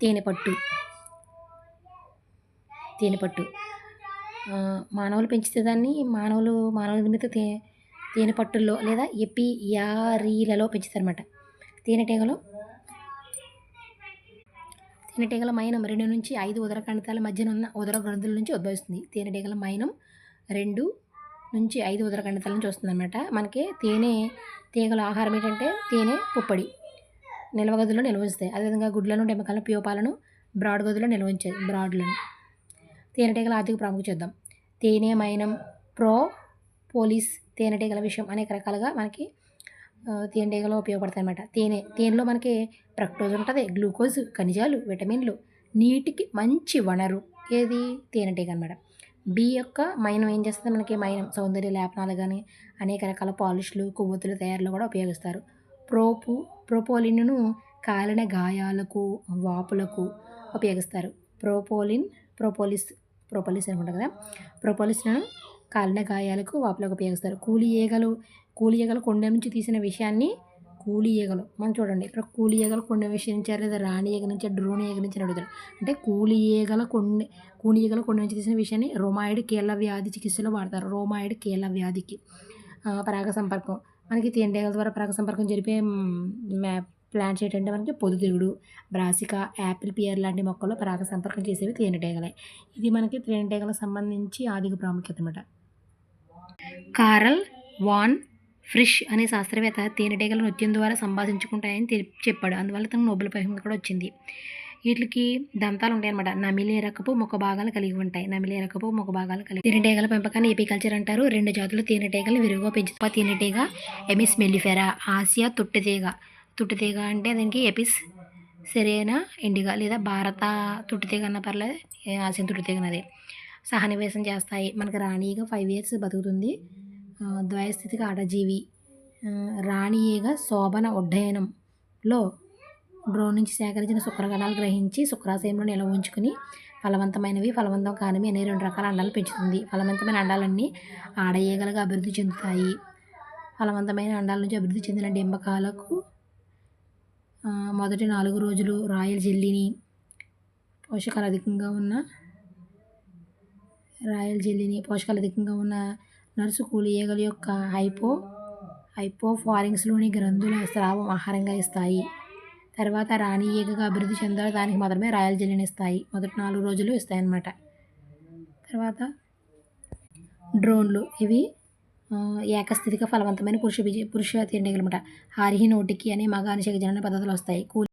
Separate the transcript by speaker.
Speaker 1: తేనెపట్టు. తేనెపట్టు. మానవులు పెంచితే దాన్ని మానవులు మానవుల నిర్మిత తే తేనెపట్టుల్లో లేదా ఎపియారీలలో పెంచుతారన్నమాట. తేనెటీగలు. తేనెటీగల మైనం రెండు నుంచి ఐదు ఉదర కణితాల మధ్యన ఉన్న ఉదర గ్రంథుల నుంచి ఉద్భవిస్తుంది. తేనెటీగల మైనం రెండు నుంచి ఐదు ఉదర కణితాల నుంచి వస్తుందన్నమాట. మనకి తేనె తీగల ఆహారం ఏంటంటే తేనె పుప్పడి. నిల్వ గదుల్లో నిల్వ ఉంచుతాయి అదేవిధంగా గుడ్లను డెమకాలను ప్యూపాలను బ్రాడ్ గదుల్లో నిల్వ ఉంచాయి బ్రాడ్లను. తేనెటీగల ఆర్థిక ప్రాముఖ్యత చూద్దాం. తేనె మైనం ప్రో పోలీస్ తేనెటీగల విషయం అనేక రకాలుగా మనకి తేనెటీగలు ఉపయోగపడతాయి అనమాట తేనె తేనెలో మనకి ప్రక్టోజ్ ఉంటుంది గ్లూకోజ్ ఖనిజాలు విటమిన్లు. నీటికి మంచి వనరు ఏది? తేనెటీగ అనమాట బి యొక్క మైనం ఏం చేస్తుంది? మనకి మైనం సౌందర్య లేపనాలు కానీ అనేక రకాల పాలిష్లు కొవ్వొత్తుల తయారీలో కూడా ఉపయోగిస్తారు. ప్రోపు ప్రోపోలిన్ను కాలిన గాయాలకు వాపులకు ఉపయోగిస్తారు. ప్రోపోలిన్ ప్రోపోలిస్ ప్రోపోలిస్ అనుకుంటా కదా? ప్రోపోలిస్ను కాలిన గాయాలకు వాపులకు ఉపయోగిస్తారు. కూలి ఈగలు కూలి ఈగలు కొండ నుంచి తీసిన విషయాన్ని కూలి ఈగలు. మనం చూడండి ఇక్కడ కూలి ఈగలు కొండ విషయం నుంచి లేదా రాణి ఈగ నుంచి డ్రోన్ ఈగ నుంచి అడుగుతారు. అంటే కూలి ఈగల కొండ కూలి ఈగల కొండ నుంచి తీసిన విషయాన్ని రోమాయిడ్ కీళ్ళ వ్యాధి చికిత్సలో వాడతారు. రోమాయిడ్ కీళ్ళ వ్యాధికి. పరాగ సంపర్కం. మనకి తేనెటీగల ద్వారా పరాగ సంపర్కం జరిపే ప్లాంట్స్ ఏంటంటే మనకి పొద్దుతిరుగుడు బ్రాసికా యాపిల్ పియర్ లాంటి మొక్కల్లో పరాగ సంపర్కం చేసేవి తేనెటీగలే. ఇది మనకి తేనెటీగలకు సంబంధించి ఆర్థిక ప్రాముఖ్యత అనమాట కారల్ వాన్ ఫ్రిష్ అనే శాస్త్రవేత్త తేనెటీగలు నృత్యం ద్వారా సంభాషించుకుంటాయని తెలి- చెప్పాడు. అందువల్ల తనకు నోబెల్ బహుమతి కూడా వచ్చింది. వీటికి దంతాలు ఉంటాయి అనమాట నమిలే రకపు ముఖ భాగాలు కలిగి ఉంటాయి. నమిలే రకపు ముఖ భాగాలు కలిగి తేనెటీగల పెంపకాన్ని ఏపీకల్చర్ అంటారు. రెండు జాతులు తేనెటీగలు విరివిగా పెంచుతారు తేనెటీగ ఎమిస్ మెల్లిఫెరా ఆసియా తుట్టితీగ. తుట్టితీగ అంటే దీనికి ఎపిస్ సెరేనా ఇండిగా లేదా భారత తుట్టితీగ అన్న పర్లేదు ఆసియా తుట్టుతీగనది తుట్టితీగ అన్నది. సహనివేశం చేస్తాయి. మనకి రాణిగా ఫైవ్ ఇయర్స్ బతుకుతుంది. ఆ, ఆటజీవి. రాణి ఈగ శోభన ఉడ్డయనంలో డ్రోన్ నుంచి సేకరించిన శుక్రకణాలు గ్రహించి శుక్రాశయంలో నిల్వ ఉంచుకుని ఫలవంతమైనవి ఫలవంతం కానివి అనే రెండు రకాల అండాలు పెంచుతుంది. ఫలవంతమైన అండాలన్నీ ఆడ ఈగలుగా అభివృద్ధి చెందుతాయి. ఫలవంతమైన అండాల నుంచి అభివృద్ధి చెందిన డింబకాలకు మొదటి నాలుగు రోజులు రాయల్ జెల్లీని పోషకాలు అధికంగా ఉన్న రాయల్ జెల్లీని పోషకాలు అధికంగా ఉన్న నర్సు కూలి ఈగల యొక్క హైపో హైపోఫారింగ్స్లోని గ్రంథుల స్రావం ఆహారంగా ఇస్తాయి. తర్వాత రాణి ఈగగా అభివృద్ధి చెందాలి దానికి మాత్రమే రాయల్ జెల్లీని ఇస్తాయి. మొదటి నాలుగు రోజులు ఇస్తాయి అన్నమాట తర్వాత డ్రోన్లు. ఇవి ఏకస్థితిగా ఏకస్థితిక ఫలవంతమైన పురుష బీజ పురుష తిండిగలమాట హారిహి నోటికి అనే అనిషేక జనన పద్ధతులు వస్తాయి. కూలి